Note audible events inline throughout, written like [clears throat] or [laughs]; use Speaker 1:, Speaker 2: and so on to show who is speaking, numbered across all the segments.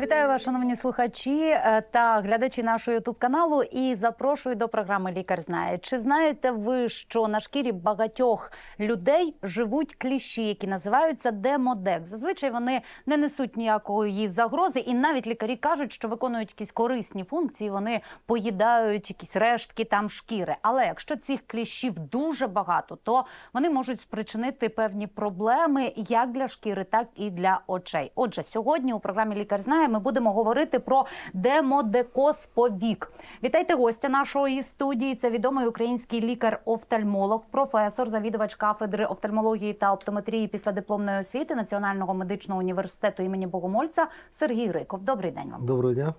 Speaker 1: Вітаю вас, шановні слухачі е, та глядачі нашого ютуб каналу. І запрошую до програми Лікар знає. Чи знаєте ви, що на шкірі багатьох людей живуть кліщі, які називаються демодек? Зазвичай вони не несуть ніякої загрози, і навіть лікарі кажуть, що виконують якісь корисні функції. Вони поїдають якісь рештки там шкіри. Але якщо цих кліщів дуже багато, то вони можуть спричинити певні проблеми як для шкіри, так і для очей. Отже, сьогодні у програмі Лікар знає ми будемо говорити про демодекоз повік. Вітайте гостя нашої студії. Це відомий український лікар-офтальмолог, професор, завідувач кафедри офтальмології та оптометрії після дипломної освіти Національного медичного університету імені Богомольця Сергій Риков. Добрий день вам.
Speaker 2: Доброго дня.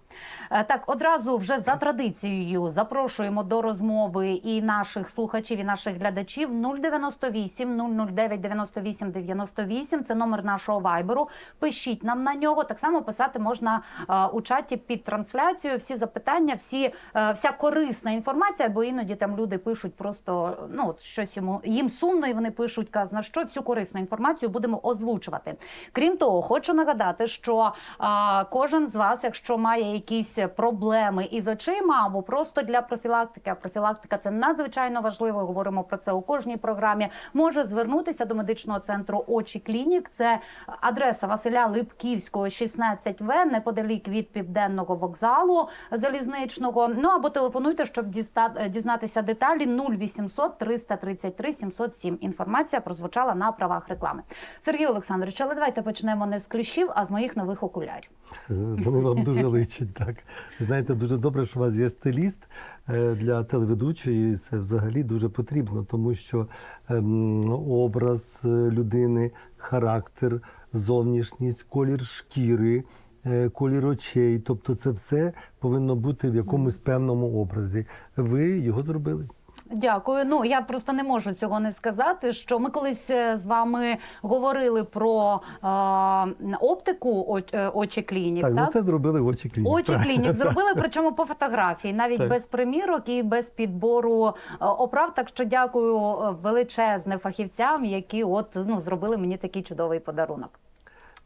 Speaker 1: Е, Так, одразу вже за традицією запрошуємо до розмови і наших слухачів, і наших глядачів 098 009 98 98. Це номер нашого вайберу. Пишіть нам на нього. Так само писати можна е, у чаті під трансляцією. Всі запитання, всі е, вся корисна інформація, бо іноді там люди пишуть просто ну от щось йому їм сумно, і вони пишуть казна що всю корисну інформацію будемо озвучувати. Крім того, хочу нагадати, що а, кожен з вас, якщо має якісь проблеми із очима або просто для профілактики, а профілактика це надзвичайно важливо. Говоримо про це у кожній програмі. Може звернутися до медичного центру очі клінік. Це адреса Василя Липківського, 16В, неподалік від південного вокзалу залізничного. Ну або телефонуйте, щоб дізнатися деталі 0800 333 707. Інформація прозвучала на правах реклами. Сергій Олександрович, але давайте почнемо не з кліщів, а з моїх нових окулярів.
Speaker 2: Е, Вони вам дуже личать. Так знаєте, дуже добре, що у вас є стиліст Е, для телеведучої. Це взагалі дуже потрібно, тому що ем, образ е, людини, характер, зовнішність, колір шкіри. Е, Колір очей, тобто це все повинно бути в якомусь певному образі. Ви його зробили.
Speaker 1: Дякую. Ну я просто не можу цього не сказати. Що ми колись е, з вами говорили про е, оптику оч- очі клінік.
Speaker 2: Так,
Speaker 1: Так,
Speaker 2: ви це зробили в очі клінік.
Speaker 1: Очі клінік [laughs] зробили, причому по фотографії, навіть
Speaker 2: Так.
Speaker 1: без примірок і без підбору е, оправ. Так що дякую величезне фахівцям, які от ну зробили мені такий чудовий подарунок.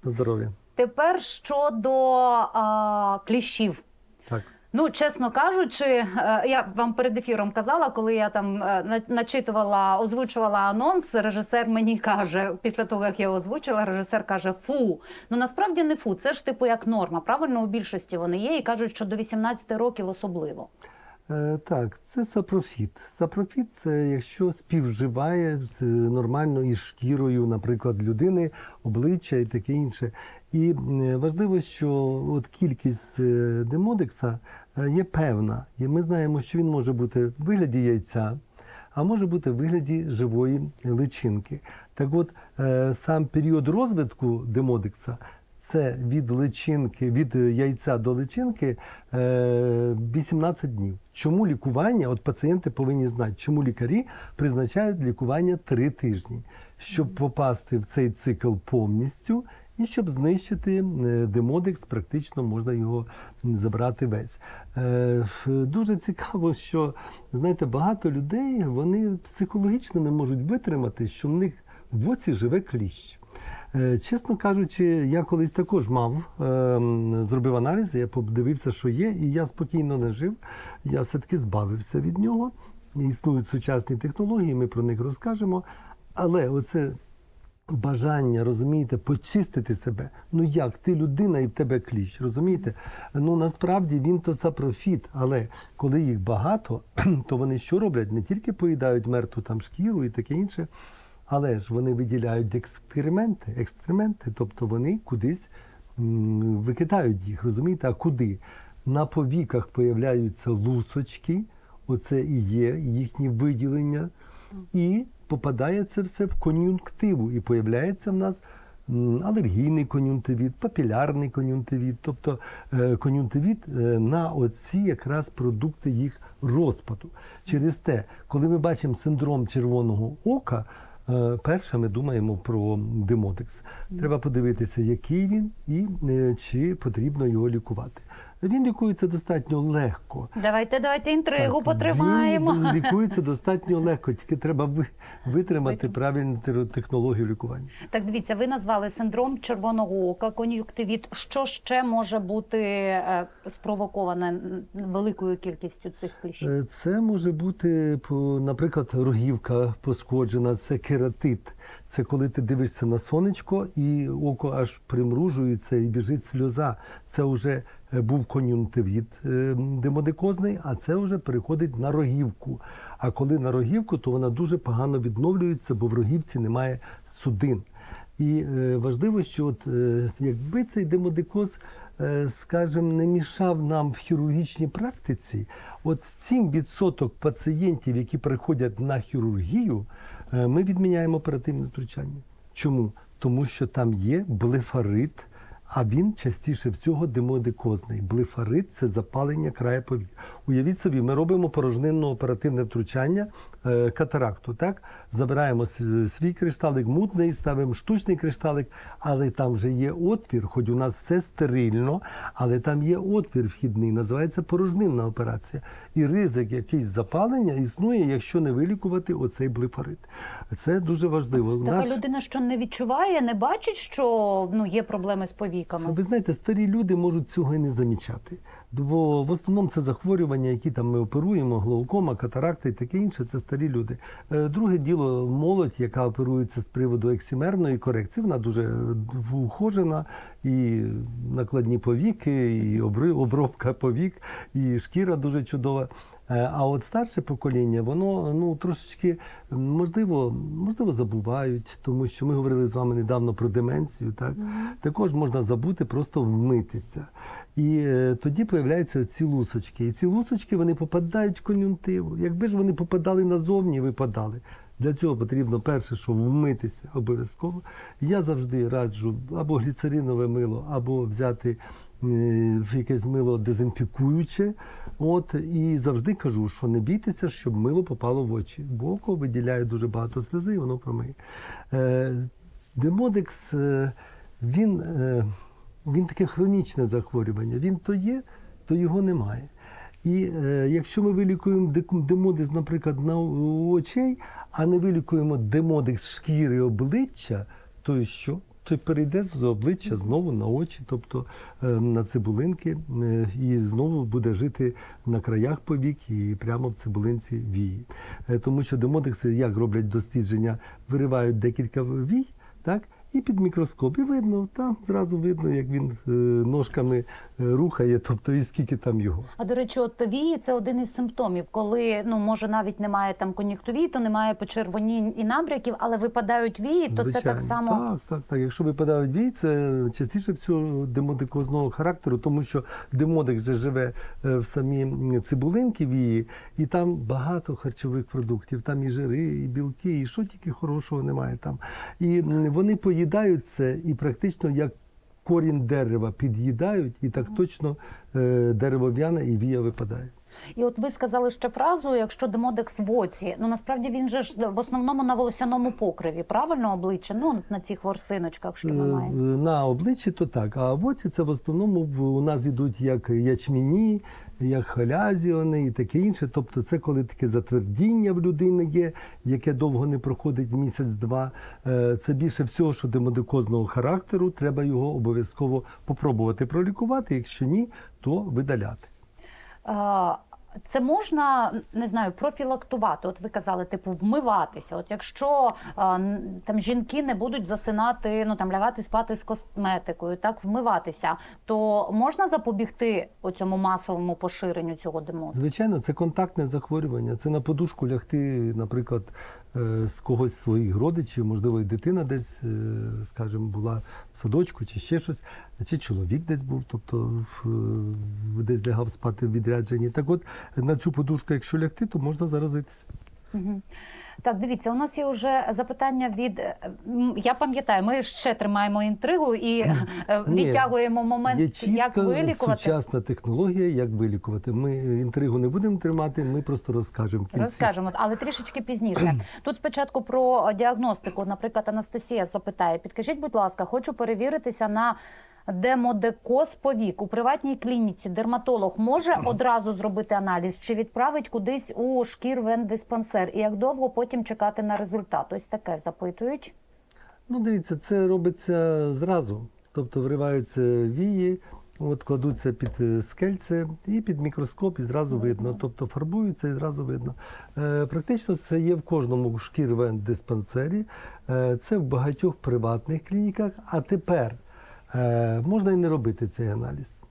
Speaker 2: Здоров'я.
Speaker 1: Тепер щодо е, кліщів.
Speaker 2: Так.
Speaker 1: Ну, чесно кажучи, е, я вам перед ефіром казала, коли я там е, начитувала, озвучувала анонс, режисер мені каже, після того як я озвучила, режисер каже: Фу. Ну насправді не фу, це ж типу як норма. Правильно, у більшості вони є і кажуть, що до 18 років особливо.
Speaker 2: Е, Так, це сапрофіт. Сапрофіт це якщо співживає з, нормально із шкірою, наприклад, людини, обличчя і таке інше. І важливо, що от кількість е, демодекса е, є певна. І ми знаємо, що він може бути в вигляді яйця, а може бути в вигляді живої личинки. Так от, сам період розвитку демодекса це від личинки, від е, яйця до личинки е, 18 днів. Чому лікування? От пацієнти повинні знати, чому лікарі призначають лікування 3 тижні, щоб попасти в цей цикл повністю. І щоб знищити е, демодекс, практично можна його забрати весь. Е, Дуже цікаво, що знаєте, багато людей вони психологічно не можуть витримати, що в них в оці живе кліщ. Е, Чесно кажучи, я колись також мав, ем, зробив аналізи, я подивився, що є, і я спокійно не жив. Я все-таки збавився від нього. Існують сучасні технології, ми про них розкажемо. Але оце бажання, розумієте, почистити себе. Ну як, ти людина і в тебе кліщ, розумієте? Ну насправді він то сапрофіт, але коли їх багато, [clears throat] то вони що роблять? Не тільки поїдають мертву там шкіру і таке інше, але ж вони виділяють експерименти, екскременти, тобто вони кудись викидають їх, розумієте? А куди? На повіках появляються лусочки, оце і є їхні виділення, і попадає це все в кон'юнктиву, і появляється в нас алергійний кон'юнктивіт, папілярний кон'юнктивіт, тобто е, кон'юнктивіт е, на оці якраз продукти їх розпаду. Через те, коли ми бачимо синдром червоного ока, перше ми думаємо про демотекс. Треба подивитися, який він і е, чи потрібно його лікувати. Він лікується достатньо легко.
Speaker 1: Давайте, давайте інтригу
Speaker 2: Так,
Speaker 1: потримаємо.
Speaker 2: Він [laughs] лікується достатньо легко, тільки треба ви- витримати правильну технологію лікування.
Speaker 1: Так, дивіться, ви назвали синдром червоного ока, кон'юктивіт. Що ще може бути е, спровоковане великою кількістю цих кліщів?
Speaker 2: Е, Це може бути, наприклад, рогівка пошкоджена, це кератит. Це коли ти дивишся на сонечко і око аж примружується і біжить сльоза. Це вже був кон'юнктивіт е, демодикозний, а це вже переходить на рогівку. А коли на рогівку, то вона дуже погано відновлюється, бо в рогівці немає судин. І е, важливо, що от, е, якби цей демодикоз, е, скажімо, не мішав нам в хірургічній практиці, от 7% пацієнтів, які приходять на хірургію, е, ми відміняємо оперативне втручання. Чому? Тому що там є блефарит, а він частіше всього демодикозний. Блефарит це запалення краю повік. Уявіть собі, ми робимо порожнинно оперативне втручання е, катаракту. Так забираємо свій кришталик мутний, ставимо штучний кришталик, але там вже є отвір, хоч у нас все стерильно, але там є отвір вхідний, називається порожнинна операція. І ризик якийсь запалення існує, якщо не вилікувати оцей блефарит. Це дуже важливо.
Speaker 1: Така
Speaker 2: Наш-
Speaker 1: людина, що не відчуває, не бачить, що ну є проблеми з повіками.
Speaker 2: Ви знаєте, старі люди можуть цього і не замічати. Бо в основному це захворювання, які там ми оперуємо, глаукома, катаракта і таке інше, це старі люди. Е, Друге діло, молодь, яка оперується з приводу ексімерної корекції, вона дуже е, ухожена, і накладні повіки, і обробка повік, і шкіра дуже чудова. Е, А от старше покоління, воно ну трошечки можливо, можливо, забувають, тому що ми говорили з вами недавно про деменцію. Так також можна забути, просто вмитися. І е, тоді появляються ці лусочки. І ці лусочки вони попадають в кон'юнктиву. Якби ж вони попадали назовні, випадали. Для цього потрібно перше, що вмитися обов'язково. Я завжди раджу або гліцеринове мило, або взяти якесь мило дезінфікуюче. От і завжди кажу, що не бійтеся, щоб мило попало в очі. Бо око виділяє дуже багато сльози, і воно промиє. Е, демодекс, е, він, е, він таке хронічне захворювання. Він то є, то його немає. І е, якщо ми вилікуємо дек- демодекс, наприклад, на очей, а не вилікуємо демодекс шкіри обличчя, то і що? То перейде з обличчя знову на очі, тобто е, на цибулинки, е, і знову буде жити на краях повік і прямо в цибулинці вії. Е, тому що демодекси, як роблять дослідження, виривають декілька вій, так? І під мікроскоп, і видно, там зразу видно, як він ножками рухає, тобто і скільки там його.
Speaker 1: А до речі, от вії це один із симптомів, коли ну може навіть немає там кон'юктивіту, немає почервонінь і набряків, але випадають вії, то це так само.
Speaker 2: Так, так, так. Якщо випадають вій, це частіше всього демодикозного характеру, тому що демодик вже живе е, в самій цибулинці вії, і там багато харчових продуктів. Там і жири, і білки, і що тільки хорошого немає там. І вони поїдають це і практично як. Корінь дерева під'їдають, і так точно е, дерево в'яне і вія випадає.
Speaker 1: І от ви сказали ще фразу, якщо демодекс в оці, ну насправді він же ж в основному на волосяному покриві, правильно обличчя? Ну на цих ворсиночках, що ми
Speaker 2: Е,
Speaker 1: маємо.
Speaker 2: На обличчі то так, а в оці це в основному у нас ідуть як ячміні, як халязіони і таке інше. Тобто це коли таке затвердіння в людини є, яке довго не проходить місяць-два. Е, Це більше всього, що демодикозного характеру, треба його обов'язково попробувати пролікувати. Якщо ні, то видаляти.
Speaker 1: Це можна не знаю, профілактувати. От ви казали, типу, вмиватися. От якщо а, там жінки не будуть засинати, ну там лягати спати з косметикою, так вмиватися, то можна запобігти цьому масовому поширенню цього демозу?
Speaker 2: Звичайно, це контактне захворювання. Це на подушку лягти, наприклад, з когось своїх родичів, можливо, і дитина десь, е, скажімо, була в садочку чи ще щось, чи чоловік десь був, тобто в- десь лягав спати в відрядженні. Так от на цю подушку, якщо лягти, то можна заразитися.
Speaker 1: Мгм. Так, дивіться, у нас є вже запитання від е, я пам'ятаю, ми ще тримаємо інтригу і е,
Speaker 2: Ні,
Speaker 1: відтягуємо момент,
Speaker 2: Є
Speaker 1: як вилікувати.
Speaker 2: сучасна технологія, як вилікувати. Ми інтригу не будемо тримати, ми просто розкажемо кінці.
Speaker 1: Розкажемо, але трішечки пізніше. [clears throat] Тут спочатку про діагностику. Наприклад, Анастасія запитає: підкажіть, будь ласка, хочу перевіритися на демодекоз повік у приватній клініці, дерматолог може одразу зробити аналіз чи відправить кудись у шкірвендиспансер? І як довго потім чекати на результат? Ось таке запитують.
Speaker 2: Ну, дивіться, це робиться зразу. Тобто вириваються вії, от кладуться під е, скельце і під мікроскоп, і зразу видно. Тобто фарбуються і зразу видно. Е, практично це є в кожному шкірвен-диспансері, е, це в багатьох приватних клініках. А тепер можна і не робити цей аналіз.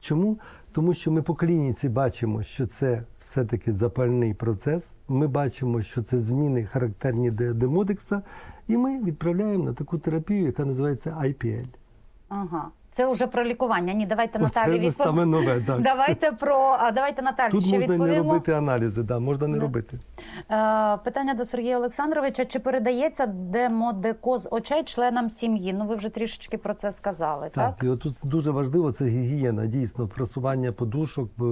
Speaker 2: Чому? Тому що ми по клініці бачимо, що це все-таки запальний процес. Ми бачимо, що це зміни характерні для демодекса, і ми відправляємо на таку терапію, яка називається IPL.
Speaker 1: Ага. Це вже про лікування. Ні, давайте Наталі
Speaker 2: вже саме нове. Так. [laughs]
Speaker 1: Давайте про а давайте Наталі
Speaker 2: Тут
Speaker 1: ще
Speaker 2: можна і не робити аналізи, да, можна не
Speaker 1: Да.
Speaker 2: робити.
Speaker 1: Е, питання до Сергія Олександровича: чи передається демодекоз очей членам сім'ї? Ну ви вже трішечки про це сказали, так?
Speaker 2: Так, і от тут дуже важливо це гігієна, дійсно, просування подушок, е,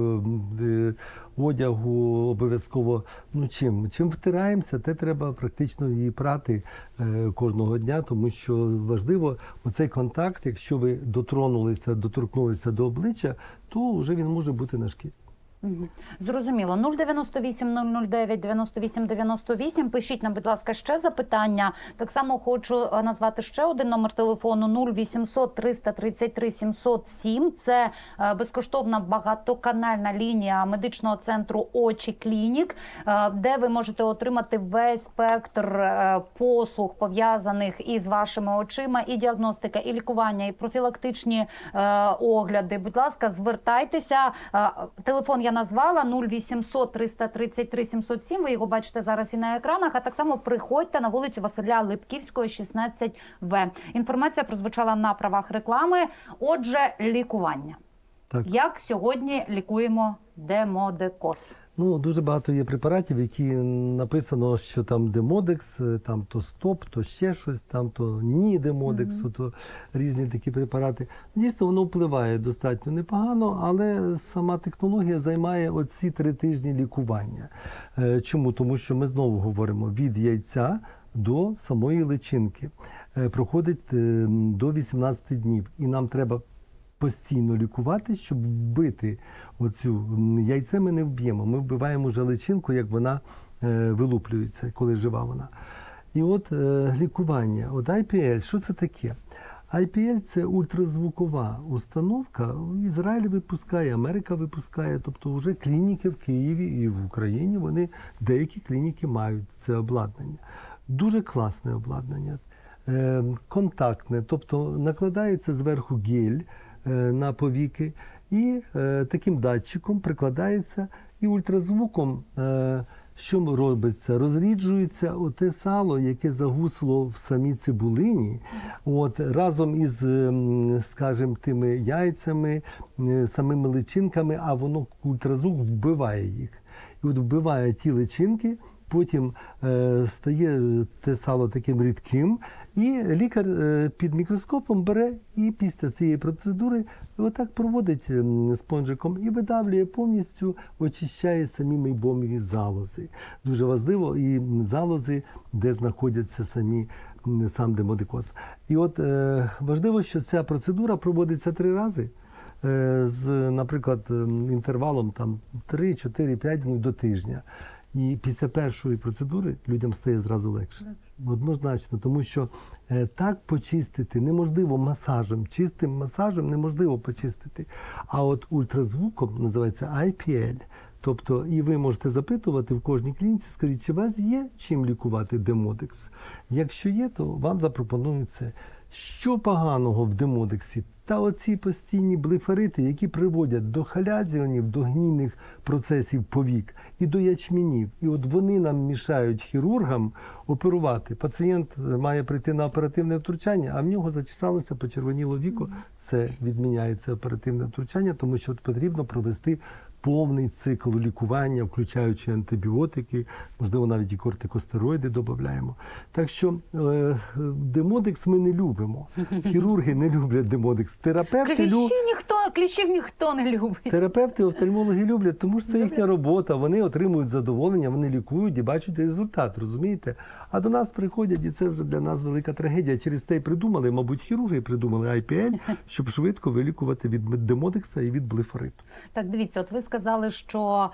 Speaker 2: е, одягу обов'язково. Ну чим? Чим втираємося, те треба практично і прати кожного дня, тому що важливо оцей контакт, якщо ви дотронулися, доторкнулися до обличчя, то вже він може бути на шкірі.
Speaker 1: Зрозуміло. 098 009 98 98. Пишіть нам, будь ласка, ще запитання. Так само хочу е, назвати ще один номер телефону 0800 333 707. Це е, безкоштовна багатоканальна лінія медичного центру Очі Клінік, е, де ви можете отримати весь спектр послуг пов'язаних із вашими очима, і діагностика, і лікування, і профілактичні огляди. Будь ласка, звертайтеся. Телефон я назвала 0800 333 707. Ви його бачите зараз і на екранах. А так само приходьте на вулицю Василя Липківського, 16В. Інформація прозвучала на правах реклами. Отже, лікування.
Speaker 2: Так.
Speaker 1: Як сьогодні лікуємо демодекоз?
Speaker 2: Ну, дуже багато є препаратів, які написано, що там демодекс, там то стоп, то ще щось, там то ні демодексу, то різні такі препарати. Дійсно, воно впливає достатньо непогано, але сама технологія займає оці три тижні лікування. Е, Чому? Тому що ми знову говоримо від яйця до самої личинки. Е, Проходить е, до 18 днів, і нам треба постійно лікувати, щоб вбити оцю яйце ми не вб'ємо. Ми вбиваємо вже личинку, як вона е, вилуплюється, коли жива вона. І от е, лікування, от IPL, що це таке? IPL – це ультразвукова установка. Ізраїль випускає, Америка випускає, тобто вже клініки в Києві і в Україні вони деякі клініки мають це обладнання. Дуже класне обладнання, е, контактне, тобто накладається зверху гель е, на повіки, і е, таким датчиком прикладається і ультразвуком. Е, що робиться? Розріджується оте сало, яке загусло в самій цибулині, от разом із, ем, скажімо, тими яйцями, е, самими личинками, а воно ультразвук вбиває їх. І от вбиває ті личинки, потім е, стає те сало таким рідким, і лікар е, під мікроскопом бере і після цієї процедури отак проводить ем, спонжиком і видавлює повністю, очищає самі мейбомові залози. Дуже важливо, і залози, де знаходяться самі сам демодикоз. І от е, важливо, що ця процедура проводиться три рази. е, З, наприклад, ем, інтервалом там 3, 4, 5 днів до тижня. І після першої процедури людям стає зразу легше. Однозначно, тому що е, так почистити неможливо масажем. Чистим масажем неможливо почистити. А от ультразвуком називається IPL. Тобто, і ви можете запитувати в кожній клініці, скажіть, чи у вас є чим лікувати демодекс? Якщо є, то вам запропонують це. Що поганого в демодексі? Та оці постійні блефарити, які приводять до халязіонів, до гнійних процесів повік і до ячмінів. І от вони нам мішають хірургам оперувати. Пацієнт має прийти на оперативне втручання, а в нього зачесалося, почервоніло віко. Все відміняється оперативне втручання, тому що от потрібно провести повний цикл лікування, включаючи антибіотики, можливо, навіть і кортикостероїди додаємо. Так що е, демодекс ми не любимо. [laughs] Хірурги не люблять демодекс. Терапевти
Speaker 1: Кліщі ніхто, кліщів ніхто не любить.
Speaker 2: Терапевти, офтальмологи люблять, тому що це їхня робота. Вони отримують задоволення, вони лікують і бачать результат, розумієте? А до нас приходять, і це вже для нас велика трагедія. Через те й придумали, мабуть, хірурги придумали IPL, [laughs] щоб швидко вилікувати від демодекса і від блефориту.
Speaker 1: Так, дивіться, от ви сказали, що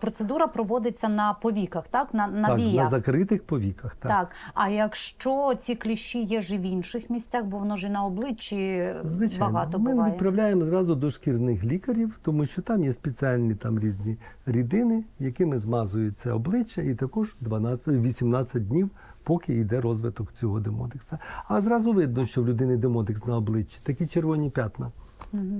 Speaker 1: процедура проводиться на повіках, так? На, на
Speaker 2: так, на закритих повіках. Так.
Speaker 1: Так, а якщо ці кліщі є ж в інших місцях, бо воно ж і на обличчі
Speaker 2: Звичайно,
Speaker 1: багато
Speaker 2: ми відправляємо зразу до шкірних лікарів, тому що там є спеціальні там різні рідини, якими змазується обличчя, і також 12-18 днів, поки йде розвиток цього демодекса. А зразу видно, що в людини демодекс на обличчі такі червоні п'ятна.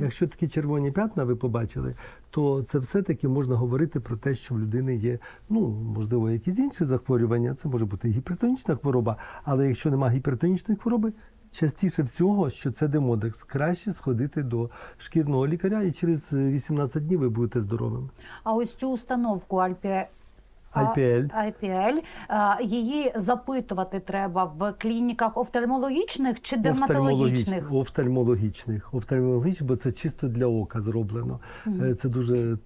Speaker 2: Якщо такі червоні п'ятна ви побачили, то це все-таки можна говорити про те, що в людини є, ну можливо, якісь інші захворювання. Це може бути гіпертонічна хвороба, але якщо немає гіпертонічної хвороби, частіше всього, що це демодекс, краще сходити до шкірного лікаря, і через е, 18 днів ви будете здоровими.
Speaker 1: А ось цю установку Альпі...
Speaker 2: IPL.
Speaker 1: IPL, її запитувати треба в клініках офтальмологічних чи дерматологічних?
Speaker 2: Офтальмологічних. Офтальмологічних, бо це чисто для ока зроблено. Е, Це дуже е,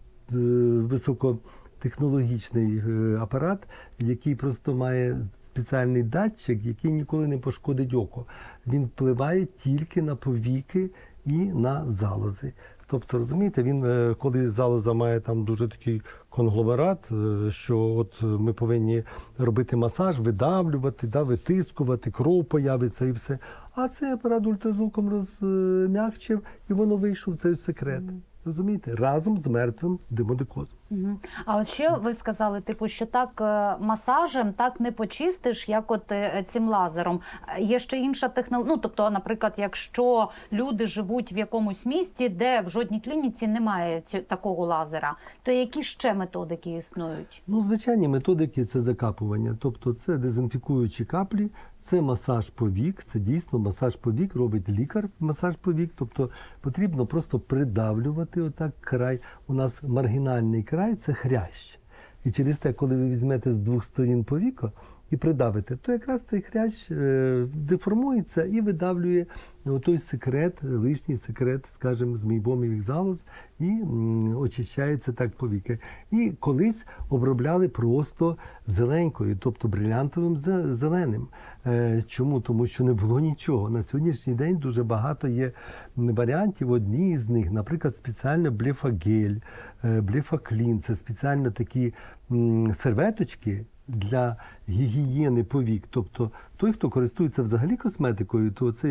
Speaker 2: високотехнологічний е, апарат, який просто має спеціальний датчик, який ніколи не пошкодить око. Він впливає тільки на повіки і на залози. Тобто, розумієте, він е, коли залоза має там дуже такий конгломерат, е, що от е, ми повинні робити масаж, видавлювати, да, витискувати, кров появиться і все. А цей апарат ультразвуком розм'якчив, і воно вийшов цей секрет. Розумієте? Разом з мертвим демодикозом.
Speaker 1: А от ще ви сказали, типу, що так е, масажем так не почистиш, як от е, цим лазером. Е, Є ще інша технологія. Ну, тобто, наприклад, якщо люди живуть в якомусь місті, де в жодній клініці немає такого лазера, то які ще методики існують?
Speaker 2: Ну, звичайні методики це закапування, тобто це дезінфікуючі каплі, це масаж повік, це дійсно масаж повік робить лікар, масаж повік. Тобто потрібно просто придавлювати отак край. У нас маргінальний край це хрящ. І через те, коли ви візьмете з двох сторін повіка і придавите, то якраз цей хрящ е, деформується і видавлює той секрет, лишній секрет, скажімо, з мійбомівих залоз, і очищається так повіки. І колись обробляли просто зеленькою, тобто брилянтовим зеленим. Е, Чому? Тому що не було нічого. На сьогоднішній день дуже багато є варіантів. Одні з них, наприклад, спеціально блефагель, е, блефаклін. Це спеціально такі серветочки для гігієни повік. Тобто той, хто користується взагалі косметикою, то це,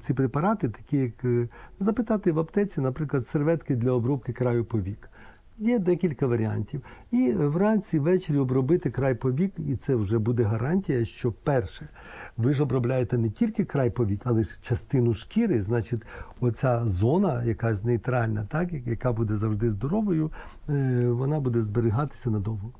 Speaker 2: ці препарати, такі як е, запитати в аптеці, наприклад, серветки для обробки краю повік. Є декілька варіантів. І вранці, ввечері обробити край повік, і це вже буде гарантія, що перше, ви ж обробляєте не тільки край повік, але ж частину шкіри, значить, оця зона, якась нейтральна, так, яка буде завжди здоровою, е, вона буде зберігатися надовго.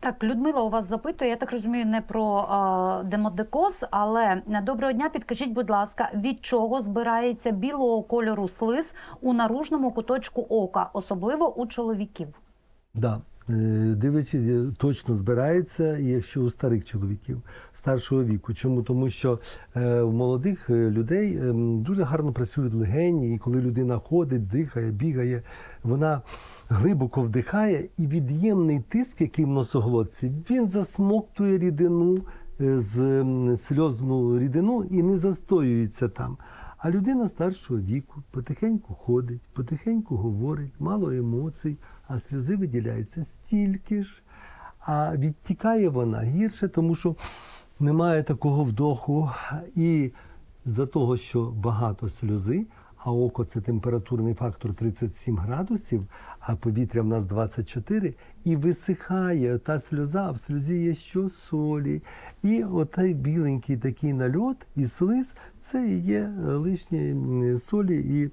Speaker 1: Так, Людмила у вас запитує, я так розумію, не про е, демодекоз, але е, доброго дня. Підкажіть, будь ласка, від чого збирається білого кольору слиз у наружному куточку ока, особливо у чоловіків?
Speaker 2: Да. Е, Дивлячись, е, точно збирається, якщо у старих чоловіків старшого віку. Чому? Тому що у молодих людей е, дуже гарно працюють легені, і коли людина ходить, дихає, бігає, вона глибоко вдихає, і від'ємний тиск, який в носоглотці, він засмоктує рідину е, з сльозну рідину і не застоюється там. А людина старшого віку потихеньку ходить, потихеньку говорить, мало емоцій, а сльози виділяються стільки ж. А відтікає вона гірше, тому що немає такого вдоху. І за того, що багато сльози, а око це температурний фактор 37 градусів, а повітря в нас 24, і висихає та сльоза, а в сльозі є що солі. І отай біленький такий нальот і слиз це і є е, лишні солі і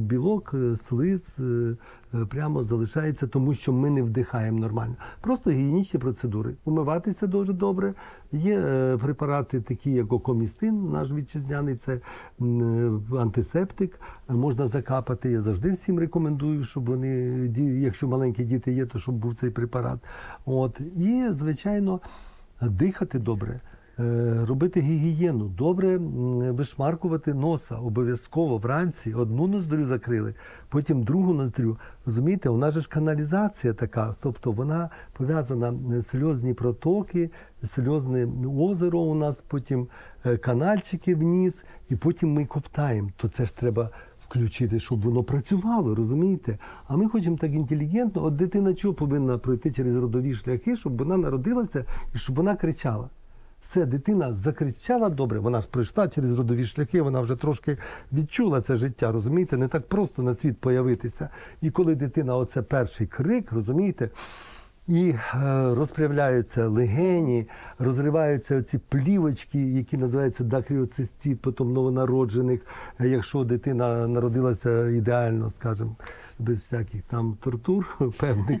Speaker 2: білок, е, слиз е, е, прямо залишається, тому що ми не вдихаємо нормально. Просто гігієнічні процедури. Умиватися дуже добре. Є е, препарати, такі як окомістин, наш вітчизняний, це е, антисептик. Е, Можна закапати. Я завжди всім рекомендую, щоб вони, якщо маленькі діти є, то щоб був цей препарат. От. І, звичайно, дихати добре. Е, Робити гігієну, добре вишмаркувати носа, обов'язково вранці одну ноздрю закрили, потім другу ноздрю. Розумієте, у нас же ж каналізація така, тобто вона пов'язана сльозні протоки, сльозне озеро у нас, потім е, канальчики вниз, і потім ми ковтаємо. То це ж треба включити, щоб воно працювало, розумієте? А ми хочемо так інтелігентно. От дитина чого повинна пройти через родові шляхи, щоб вона народилася і щоб вона кричала. Все, дитина закричала добре, вона ж пройшла через родові шляхи, вона вже трошки відчула це життя, розумієте, не так просто на світ появитися. І коли дитина, оце перший крик, розумієте, і е, розправляються легені, розриваються ці плівочки, які називаються дакріоцистит, потім новонароджених, якщо дитина народилася ідеально, скажімо, без всяких там тортур [laughs] певних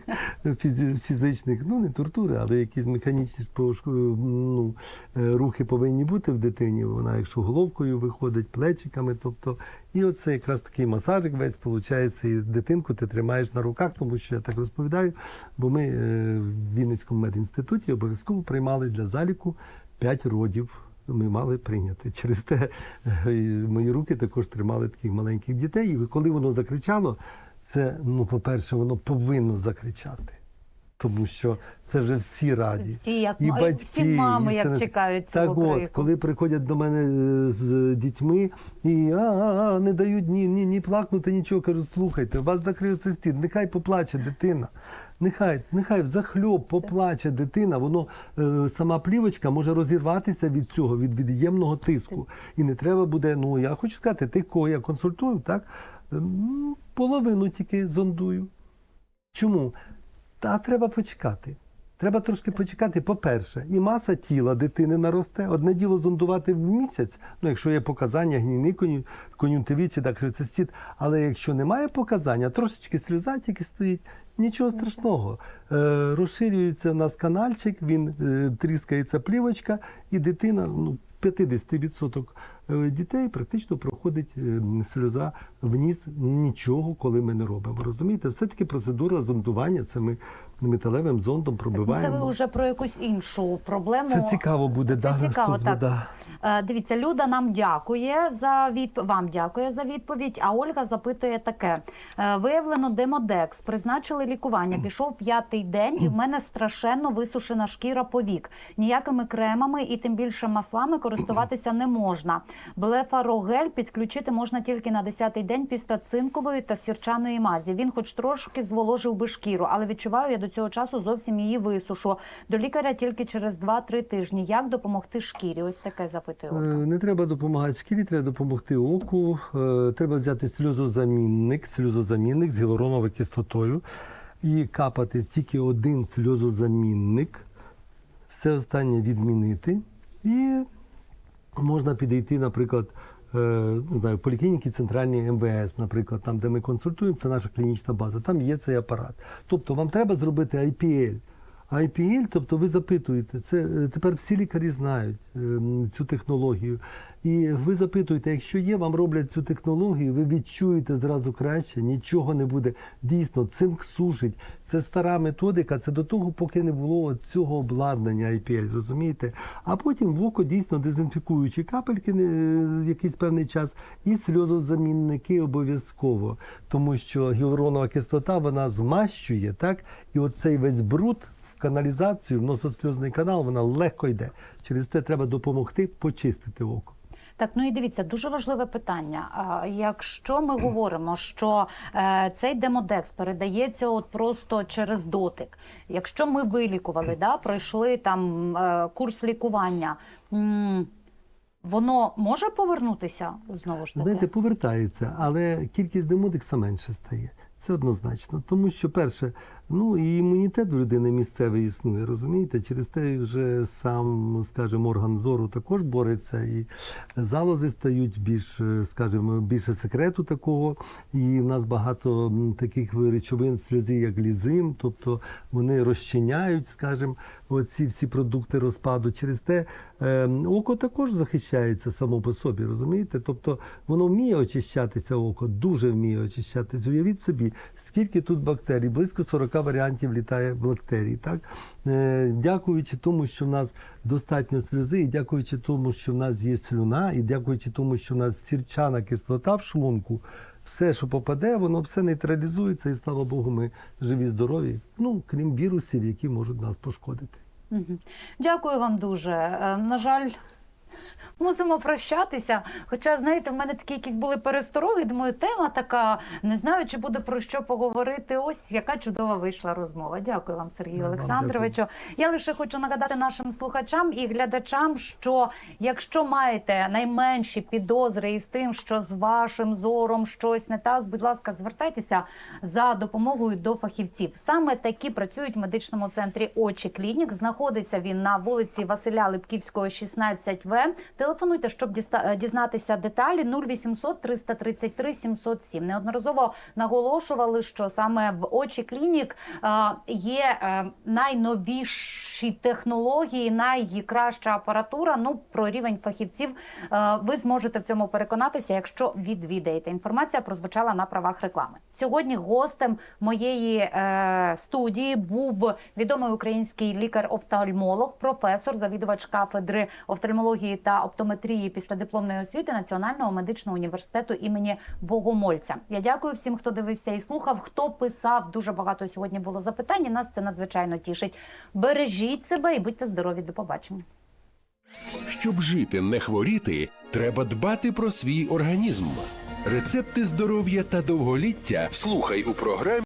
Speaker 2: фізичних, ну не тортури, але якісь механічні ну, е, рухи повинні бути в дитині. Вона, якщо головкою виходить, плечиками, тобто, і оце якраз такий масажик весь виходить, і дитинку ти тримаєш на руках, тому що я так розповідаю, бо ми е, в Вінницькому медінституті обов'язково приймали для заліку 5 родів. Ми мали прийняти. Через те е, мої руки також тримали таких маленьких дітей. І коли воно закричало, це, ну, по-перше, воно повинно закричати. Тому що це вже всі раді.
Speaker 1: Всі, як
Speaker 2: і батьки,
Speaker 1: всі мами,
Speaker 2: і
Speaker 1: як
Speaker 2: все на-
Speaker 1: чекають
Speaker 2: Так
Speaker 1: цього
Speaker 2: от,
Speaker 1: крику.
Speaker 2: коли приходять до мене е, з дітьми і а, а, а, не дають ні, ні, ні плакнути, нічого. Кажу, слухайте, у вас закриється нехай поплаче дитина. Нехай, нехай взахльоб поплаче дитина, воно е, сама плівочка може розірватися від цього, від від'ємного тиску. І не треба буде, ну я хочу сказати, тих, кого я консультую, так половину тільки зондую. Чому? Та треба почекати. Треба трошки почекати. По-перше, і маса тіла дитини наросте. Одне діло зондувати в місяць, ну якщо є показання гнійний коню- кон'юнктивіт чи дакріоцистит. Але якщо немає показання, трошечки сльоза тільки стоїть. Нічого страшного. Е, розширюється в нас канальчик, він е, тріскається плівочка, і дитина, ну, 50% е, дітей практично проходить е, сльоза вниз. Нічого, коли ми не робимо. Розумієте, все-таки процедура зондування, це ми металевим зондом
Speaker 1: Це ви вже про якусь іншу проблему.
Speaker 2: Це цікаво буде,
Speaker 1: Це
Speaker 2: да,
Speaker 1: цікаво, так.
Speaker 2: да.
Speaker 1: Е, Дивіться, Люда нам дякує за відп... вам дякує за відповідь. А Ольга запитує таке: Е, виявлено демодекс, призначили лікування. Пішов п'ятий день, і в мене страшенно висушена шкіра повік. Ніякими кремами і тим більше маслами користуватися не можна. Блефарогель підключити можна тільки на 10-й день після цинкової та сірчаної мазі. Він, хоч трошки зволожив би шкіру, але відчуваю я до цього часу зовсім її висушу. До лікаря тільки через 2-3 тижні. Як допомогти шкірі? Ось таке запитує
Speaker 2: Е, Не треба допомагати шкірі, треба допомогти оку. Е, Треба взяти сльозозамінник, сльозозамінник з гіалуроновою кислотою і капати тільки один сльозозамінник, все останнє відмінити. І можна підійти, наприклад, не знаю, поліклініки центральні МВС, наприклад, там, де ми консультуємо, це наша клінічна база, там є цей апарат. Тобто вам треба зробити IPL. IPL, тобто ви запитуєте, це е, тепер всі лікарі знають ем, цю технологію. І ви запитуєте, якщо є, вам роблять цю технологію, ви відчуєте зразу краще, нічого не буде. Дійсно, цинк сушить. Це стара методика, це до того, поки не було цього обладнання IPL, розумієте? А потім в око дійсно дезінфікуючі капельки е, якийсь певний час, і сльозозамінники обов'язково, тому що гіалуронова кислота вона змащує, так? І оцей весь бруд каналізацію, нососльозний канал, вона легко йде. Через це треба допомогти почистити око.
Speaker 1: Так, ну і дивіться, дуже важливе питання. Якщо ми [clears throat] говоримо, що е, цей демодекс передається от просто через дотик, якщо ми вилікували, [clears throat] да, пройшли там е, курс лікування, воно може повернутися знову ж таки?
Speaker 2: Знаєте, повертається, але кількість демодекса менше стає. Це однозначно. Тому що, перше, ну і імунітет у людини місцевий існує, розумієте? Через те вже сам, скажімо, орган зору також бореться, і залози стають більш, е, скажімо, більше секрету такого. І в нас багато таких речовин в сльозі, як лізим, тобто вони розчиняють, скажімо, оці всі продукти розпаду. Через те е, око також захищається само по собі, розумієте? Тобто воно вміє очищатися око, дуже вміє очищатися. Уявіть собі, скільки тут бактерій, близько 40 варіантів літає бактерій. Так? Е, дякуючи тому, що в нас достатньо сльози, і дякуючи тому, що в нас є слюна, і дякуючи тому, що в нас сірчана кислота в шлунку, все, що попаде, воно все нейтралізується, і слава Богу, ми живі, здорові. Ну, крім вірусів, які можуть нас пошкодити.
Speaker 1: Дякую вам дуже. Е, На жаль. Мусимо прощатися. Хоча, знаєте, в мене такі якісь були перестороги. Думаю, тема така. Не знаю, чи буде про що поговорити. Ось яка чудова вийшла розмова. Дякую вам, Сергію
Speaker 2: Вам
Speaker 1: Олександровичу. Я лише хочу нагадати нашим слухачам і глядачам, що якщо маєте найменші підозри із тим, що з вашим зором щось не так, будь ласка, звертайтеся за допомогою до фахівців. Саме такі працюють в медичному центрі Очі Клінік. Знаходиться він на вулиці Василя Липківського, 16В. Телефонуйте, щоб е, дізнатися деталі 0800 333 707. Неодноразово наголошували, що саме в очі клінік е, є е, найновіші технології, найкраща апаратура. Ну про рівень фахівців ви зможете в цьому переконатися, якщо відвідаєте. Інформація прозвучала на правах реклами. Сьогодні гостем моєї студії був відомий український лікар-офтальмолог, професор, завідувач кафедри офтальмології та оптометрії після дипломної освіти Національного медичного університету імені Богомольця. Я дякую всім, хто дивився і слухав, хто писав. Дуже багато сьогодні було запитань. і Нас це надзвичайно тішить. Бережіть себе і будьте здорові. До побачення.
Speaker 3: Щоб жити, не хворіти, треба дбати про свій організм. Рецепти здоров'я та довголіття слухай у програмі.